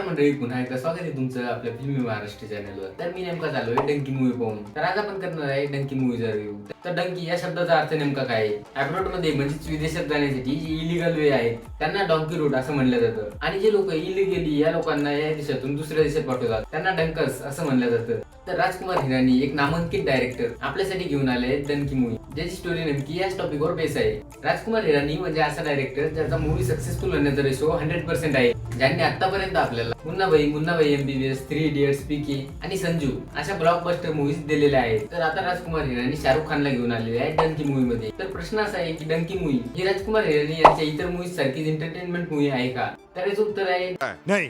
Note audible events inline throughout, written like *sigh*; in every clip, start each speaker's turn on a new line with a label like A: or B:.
A: मंडळी पुन्हा एकदा स्वागत आहे तुमचं आपल्या फिल्मी महाराष्ट्र चॅनलवर तर मी नेमका चालू आहे डंकी मूवी पाहून. तर आज आपण करणार आहे डंकी मूवीचा रिव्ह्यू तर डंकी या शब्दाचा अर्थ नेमका काय आहे? अब्रॉडमध्ये म्हणजेच विदेशात जाण्यासाठी जी इलिगल वे आहे त्यांना डॉंकी रूट असं म्हणलं जातं. आणि जे लोक इलिगली या लोकांना या देशातून दुसऱ्या देशात पाठवतात त्यांना डंकर्स असं म्हणलं जातं. तर राजकुमार हिरानी एक नामांकित डायरेक्टर आपल्यासाठी घेऊन आले डंकी मूवी ज्याची स्टोरी नेमकी याच टॉपिकवर बेस आहे. राजकुमार हिरानी म्हणजे असा डायरेक्टर ज्याचा मूवी सक्सेसफुल होण्याचा रेशो हंड्रेड पर्सेंट आहे. ज्यांनी आतापर्यंत आपल्याला Munna Bhai Munna Bhai MBBS three idiots PK आणि संजू अशा ब्लॉकबस्टर मूवीज दिलेल्या आहेत. तर आता राजकुमार हिराणी शाहरुख खानला घेऊन आलेले आहेत डंकी मूवी मध्ये. तर प्रश्न असा आहे की डंकी मूवी ही राजकुमार हिराणी यांच्या इतर मूवीज सारखीच एंटरटेनमेंट मूवी आहे का? तर याचं उत्तर आहे
B: नाही.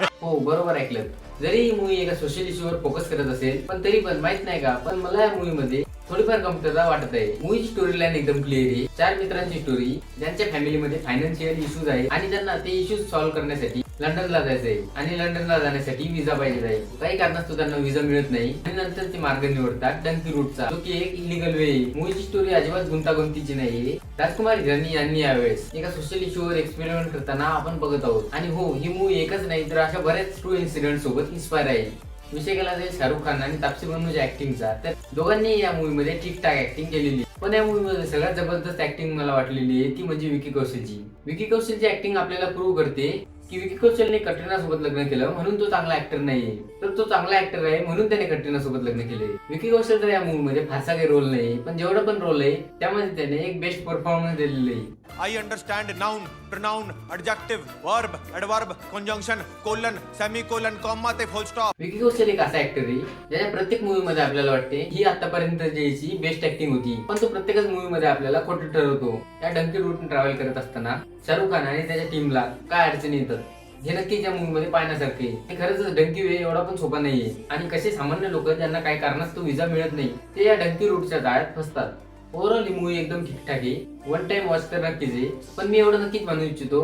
A: हो बरोबर ऐकलं जरी ही मूवी एका सोशल इश्यूवर फोकस करत असेल पण तरी पण माहीत नाही का? पण मला या मूवी मध्ये थोडीफार कमतरता वाटत आहे. मूवीची स्टोरी लाईन एकदम क्लिअर आहे. चार मित्रांची स्टोरी ज्यांच्या फॅमिलीमध्ये फायनान्शियल इश्यूज आहे आणि त्यांना ते इश्यूज सॉल्व्ह करण्यासाठी लंडनला जायचं आहे. आणि लंडनला जाण्यासाठी विजा पाहिजे आहे. काही कारणास्तव त्यांना विजा मिळत नाही. आणि नंतर ते मार्ग निवडतात डंकी रूटचा जो की एक इलिगल वे मूवीची स्टोरी अजिबात गुंतागुंतीची नाहीये राजकुमार हिरानी यांनी यावेळेस एका सोशल इश्यूवर एक्सपेरिमेंट करताना आपण बघत आहोत. आणि हो ही मूवी एकच नाही तर अशा बऱ्याच ट्रू इन्सिडेंट सोबत इन्स्पायर आहे. विषय केला जाईल शाहरुख खान आणि तापसी बनूच्या ऍक्टिंगचा तर दोघांनी या मूवी मध्ये ठीकठाक ऍक्टिंग केलेली पण या मूवीमध्ये सगळ्यात जबरदस्त ऍक्टिंग मला वाटलेली आहे ती म्हणजे विकी कौशलची. विकी कौशलची ऍक्टिंग आपल्याला प्रूव्ह करते की विकी कौशलने कटरीना सोबत लग्न केलं म्हणून तो चांगला ऍक्टर नाहीये. तर तो चांगला ऍक्टर आहे म्हणून त्याने कटरीना सोबत लग्न केले. विकी कौशल तर या मूवी मध्ये फारसा काही रोल नाही पण जेवढा पण रोल आहे त्यामध्ये त्याने एक बेस्ट परफॉर्मन्स दिलेली आहे.
B: I understand noun, pronoun, adjective, verb, adverb, conjunction, colon, semicolon, comma ते full stop.
A: विकी कौशल एक असा ऍक्टर आहे ज्याच्या प्रत्येक मूवी मध्ये आपल्याला वाटते ही आतापर्यंत ज्याची बेस्ट ऍक्टिंग होती पण तो प्रत्येकच मूवी मध्ये आपल्याला खोटं ठरवतो. त्या डंकी रूट ट्रॅव्हल करत असताना शाहरुख खान आणि त्याच्या टीमला काय अडचणी येतात? हे नक्कीच या मूवी मध्ये पाहण्यासारखे हे खरंच डंकी वे एवढा पण सोपा नाहीये. आणि कसे सामान्य लोक ज्यांना काही कारणास्तव विजा मिळत नाही ते या डंकी रूटच्या जाळ्यात फसतात. ओव्हरऑल ही मूवी एकदम ठीकठाक आहे. वन टाइम वॉच तर नक्कीच आहे. पण मी एवढं नक्कीच म्हणू इच्छितो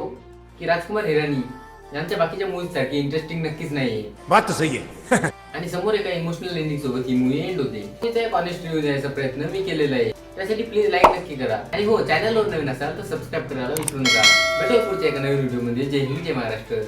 A: की राजकुमार हिरानी यांच्या बाकीच्या मूवीज सारखी इंटरेस्टिंग नक्कीच नाहीये.
B: सही *laughs*
A: आणि समोर एका इमोशनल एंडिंग सोबत ही मूवी एंड होते. त्याचा एक ऑनेस्ट रिव्ह्यू द्यायचा प्रयत्न मी केलेला आहे. त्यासाठी प्लीज लाईक नक्की करा. आणि हो चॅनलवर नवीन असाल तर सबस्क्राईब करायला विसरू नका. भेटू पुढच्या एका नवीन व्हिडिओमध्ये जय हिंद जय महाराष्ट्र.